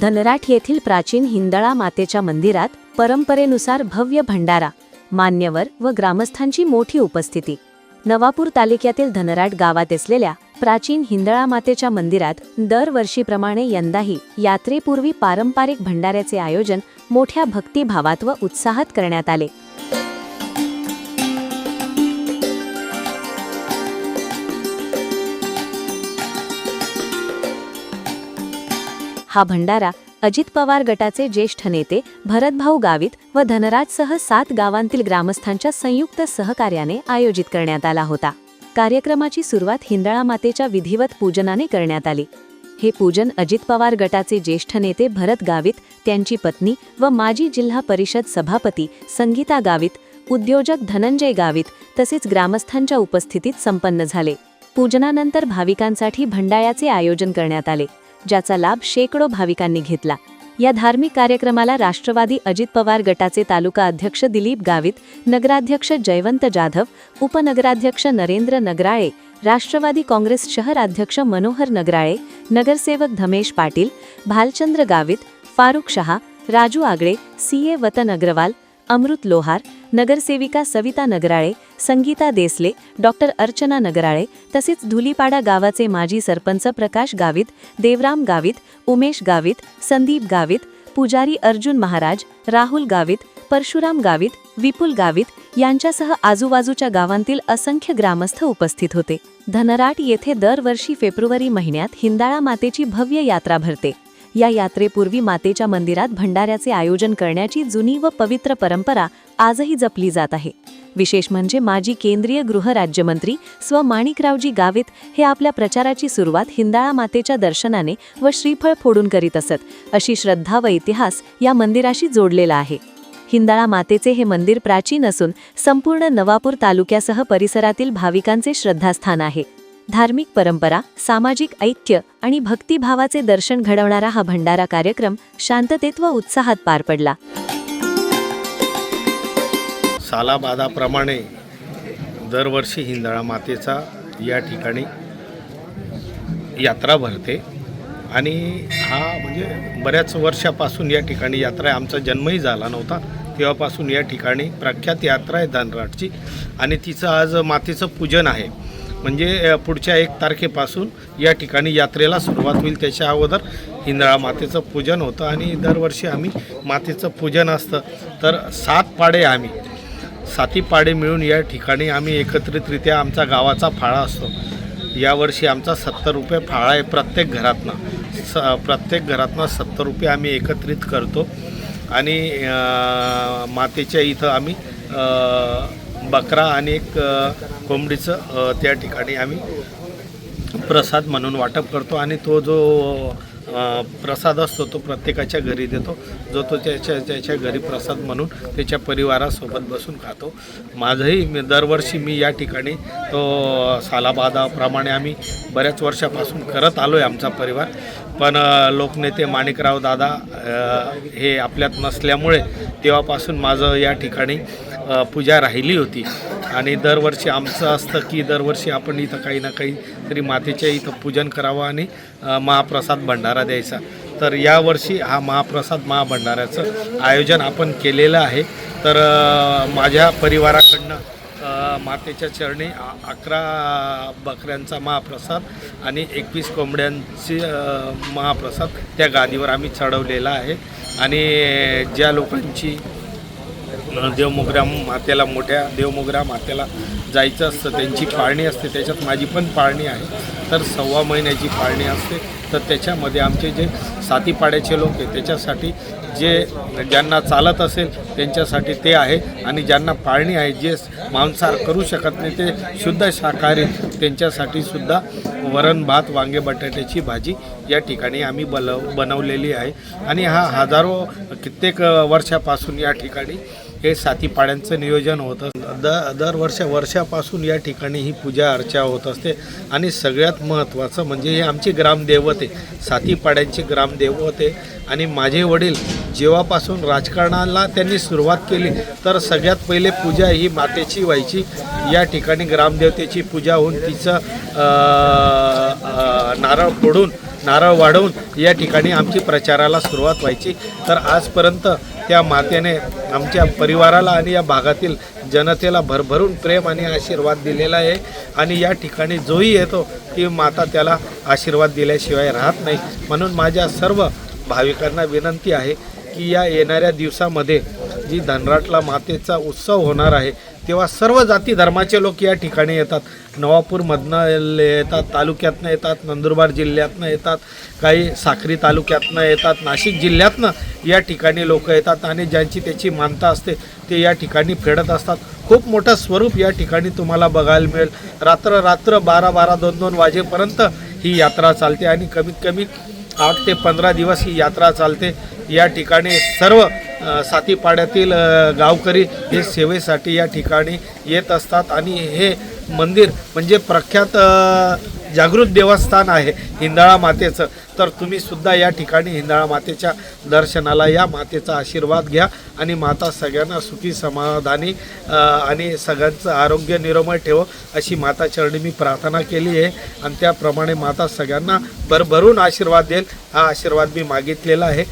धनराट येथील प्राचीन हिंदळा मातेच्या मंदिरात परंपरेनुसार भव्य भंडारा मान्यवर व ग्रामस्थांची मोठी उपस्थिती. नवापूर तालुक्यातील धनराट गावात असलेल्या प्राचीन हिंदळा मातेच्या मंदिरात दरवर्षीप्रमाणे यंदाही यात्रेपूर्वी पारंपरिक भंडाऱ्याचे आयोजन मोठ्या भक्तिभावात व उत्साहात करण्यात आले. हा भंडारा अजित पवार गटाचे ज्येष्ठ नेते भरतभाऊ गावित व धनराजसह सात गावांतील ग्रामस्थांच्या संयुक्त सहकार्याने आयोजित करण्यात आला होता. कार्यक्रमाची सुरुवात हिंदळा मातेच्या विधिवत पूजनाने करण्यात आली. हे पूजन अजित पवार गटाचे ज्येष्ठ नेते भरत गावित त्यांची पत्नी व माजी जिल्हा परिषद सभापती संगीता गावित उद्योजक धनंजय गावित तसेच ग्रामस्थांच्या उपस्थितीत संपन्न झाले. पूजनानंतर भाविकांसाठी भंडाऱ्याचे आयोजन करण्यात आले. ज्याचा लाभ शेकडो भाविकांनी घेतला. या धार्मिक कार्यक्रमाला राष्ट्रवादी अजित पवार गटाचे तालुका अध्यक्ष दिलीप गावित नगराध्यक्ष जयवंत जाधव उपनगराध्यक्ष नरेंद्र नगराळे राष्ट्रवादी काँग्रेस शहराध्यक्ष मनोहर नगराळे नगरसेवक धमेश पाटील भालचंद्र गावित फारुख शहा राजू आगळे सी ए वतन अग्रवाल अमृत लोहार नगरसेविका सविता नगराळे संगीता देसले डॉक्टर अर्चना नगराळे तसेच धुलीपाडा गावाचे माजी सरपंच प्रकाश गावित देवराम गावित उमेश गावित संदीप गावित पुजारी अर्जुन महाराज राहुल गावित परशुराम गावित विपुल गावित यांच्यासह आजूबाजूच्या गावांतील असंख्य ग्रामस्थ उपस्थित होते. धनराट येथे दरवर्षी फेब्रुवारी महिन्यात हिंदाळा मातेची भव्य यात्रा भरते. या यात्रेपूर्वी मातेच्या मंदिरात भंडाऱ्याचे आयोजन करण्याची जुनी व पवित्र परंपरा आजही जपली जात आहे. विशेष म्हणजे माजी केंद्रीय गृहराज्यमंत्री स्व माणिकरावजी गावित हे आपल्या प्रचाराची सुरुवात हिंदाळा मातेच्या दर्शनाने व श्रीफळ फोडून करीत असत अशी श्रद्धा व इतिहास या मंदिराशी जोडलेला आहे. हिंदाळा मातेचे हे मंदिर प्राचीन असून संपूर्ण नवापूर तालुक्यासह परिसरातील भाविकांचे श्रद्धास्थान आहे. धार्मिक परंपरा सामाजिक ऐक्य आणि भक्तिभावाचे दर्शन घडवणारा हा भंडारा कार्यक्रम शांततेत व उत्साहात पार पडला. सालाबादाप्रमाणे दरवर्षी हिंदळा मातेचा या ठिकाणी यात्रा भरते आणि हा म्हणजे बऱ्याच वर्षापासून या ठिकाणी यात्रा आहे. आमचा जन्मही झाला नव्हता. तेव्हापासून या ठिकाणी प्रख्यात यात्रा आहे धनराटची आणि तिचं आज मातेचं पूजन आहे. म्हणजे पुढच्या एक तारखेपासून या ठिकाणी यात्रेला सुरुवात होईल. त्याच्या अगोदर हिंदळा मातेचं पूजन होतं आणि दरवर्षी आम्ही मातेचं पूजन असतं. तर सात पाडे आम्ही साती पाडे मिळून या ठिकाणी आम्ही एकत्रितरित्या आमचा गावाचा फाळा असतो. यावर्षी आमचा सत्तर रुपये फाळा आहे प्रत्येक घरातनं. स प्रत्येक घरातनं सत्तर रुपये आम्ही एकत्रित करतो. आणि मातेच्या इथं आम्ही बकरा आणि एक कोंबडीचं त्या ठिकाणी आम्ही प्रसाद म्हणून वाटप करतो आणि तो जो प्रसाद असतो तो प्रत्येकाच्या घरी देतो. जो तो त्याच्या त्याच्या घरी प्रसाद म्हणून त्याच्या परिवारासोबत बसून खातो. माझंही मी दरवर्षी मी या ठिकाणी तो सालाबादाप्रमाणे आम्ही बऱ्याच वर्षापासून करत आलो आहे आमचा परिवार. पण लोकनेते माणिकराव दादा हे आपल्यात नसल्यामुळे तेव्हापासून माझं या ठिकाणी पूजा राहिली होती. आणि दरवर्षी आमचं असतं की दरवर्षी आपण इथं काही ना काही तरी मातेच्या इथं पूजन करावं आणि महाप्रसाद भंडारा द्यायचा. तर यावर्षी हा महाप्रसाद महाभंडाऱ्याचं आयोजन आपण केलेलं आहे. तर माझ्या परिवाराकडनं मातेच्या चरणी अकरा बकऱ्यांचा महाप्रसाद आणि एकवीस कोंबड्यांची महाप्रसाद त्या गादीवर आम्ही चढवलेला आहे. आणि ज्या लोकांची देवमोगऱ्या मातेला मोठ्या देवमोगऱ्या मातेला जायचं असतं त्यांची पाळणी असते त्याच्यात माझी पण पाळणी आहे. तर सव्वा महिन्याची पाळणी असते. तर त्याच्यामध्ये आमचे जे सातीपाड्याचे लोक आहे त्याच्यासाठी जे ज्यांना चालत असेल त्यांच्यासाठी ते आहे. आणि ज्यांना पाळणी आहे जे मांसाहार करू शकत नाही ते शुद्ध शाकाहारी त्यांच्यासाठी सुद्धा वरण भात वांगे बटाट्याची भाजी या ठिकाणी आम्ही बल बनवलेली आहे. आणि हा हजारो कित्येक वर्षापासून या ठिकाणी हे साथी पाड्यांचं नियोजन होतं द दर वर्ष वर्षापासून या ठिकाणी ही पूजा अर्चा होत असते. आणि सगळ्यात महत्त्वाचं म्हणजे हे आमची ग्रामदैवत आहे साती पाड्यांची आहे आणि माझे वडील जेव्हापासून राजकारणाला त्यांनी सुरुवात केली तर सगळ्यात पहिले पूजा ही मातेची व्हायची. या ठिकाणी ग्रामदेवतेची पूजा होऊन तिचं नारळ फोडून नारळ वाढवून या ठिकाणी आमची प्रचाराला सुरुवात व्हायची. तर आजपर्यंत त्या मातेने आमच्या परिवाराला आणि या भागातील जनतेला भरभरून प्रेम आणि आशीर्वाद दिलेला आहे. आणि या ठिकाणी जोही येतो ती माता त्याला आशीर्वाद दिल्याशिवाय राहत नाही. म्हणून माझ्या सर्व भाविकांना विनंती आहे की या येणाऱ्या दिवसामध्ये जी धनराटला मातेचा उत्सव होणार आहे तेव्हा सर्व जाती धर्माचे लोक या ठिकाणी येतात. नवापूरमधनं येतात तालुक्यातनं येतात नंदुरबार जिल्ह्यातनं येतात काही साक्री तालुक्यातनं येतात नाशिक जिल्ह्यातनं या ठिकाणी लोक येतात आणि ज्यांची त्याची मानता असते ते या ठिकाणी फेडत असतात. खूप मोठं स्वरूप या ठिकाणी तुम्हाला बघायला मिळेल. रात्र रात्र बारा बारा दोन दोन वाजेपर्यंत ही यात्रा चालते आणि कमीत कमी आठ ते पंधरा दिवस ही यात्रा चालते. या ठिकाणी सर्व सातीपाड्यातील गावकरी हे सेवेसाठी या ठिकाणी येत असतात. आणि हे मंदिर म्हणजे प्रख्यात जागृत देवस्थान आहे हिंदाळा मातेचं. तर तुम्ही सुद्धा या ठिकाणी हिंदाळा मातेच्या दर्शनाला या मातेचा आशीर्वाद घ्या आणि माता सगळ्यांना सुखी समाधानी आणि सगळ्यांचं आरोग्य निरोमय ठेव अशी माता चरणी मी प्रार्थना केली आहे. आणि त्याप्रमाणे माता सगळ्यांना भरभरून आशीर्वाद देईल. हा आशीर्वाद मी मागितलेला आहे.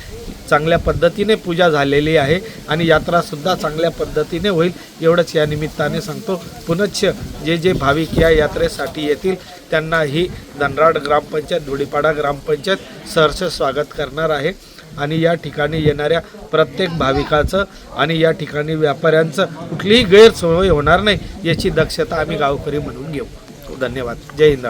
चांगल्या पद्धतीने पूजा झालेली आहे आणि यात्रासुद्धा चांगल्या पद्धतीने होईल. एवढंच या निमित्ताने सांगतो. पुनश्च जे जे भाविक या यात्रेसाठी येतील त्यांना ही धनराड ग्रामपंचायत धुळीपाडा ग्रामपंचायत सहर्ष स्वागत करणार आहे. आणि या ठिकाणी येणाऱ्या प्रत्येक भाविकाचं आणि या ठिकाणी व्यापाऱ्यांचं कुठलीही गैरसोय होणार नाही याची दक्षता आम्ही गावकरी म्हणून घेऊ. धन्यवाद. जय हिंद